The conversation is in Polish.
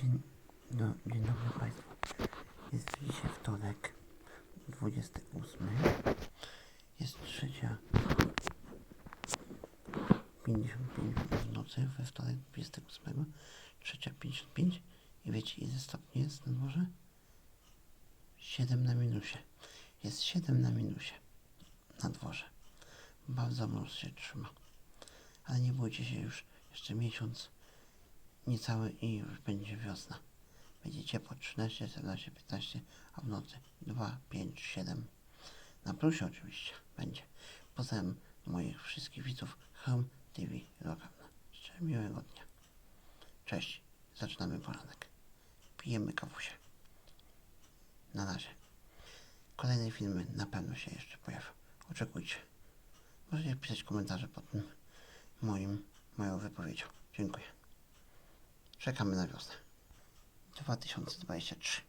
Dzień, do, dzień dobry Państwu. Jest dzisiaj wtorek, 28. Jest trzecia 55 w nocy, we wtorek 28. Trzecia 55. I wiecie ile stopni jest na dworze? 7 na minusie. Jest 7 na minusie na dworze. Bardzo mróz się trzyma. Ale nie bójcie się już, jeszcze miesiąc niecały i już będzie wiosna. Będzie ciepło 13, 14, 15, a w nocy 2, 5, 7. Na plusie oczywiście będzie. Poznałem moich wszystkich widzów Home TV Lokalna. Życzę miłego dnia. Cześć. Zaczynamy poranek. Pijemy kawusie. Na razie. Kolejne filmy na pewno się jeszcze pojawią. Oczekujcie. Możecie pisać komentarze pod tym moim, moją wypowiedzią. Dziękuję. Czekamy na wiosnę. 2023.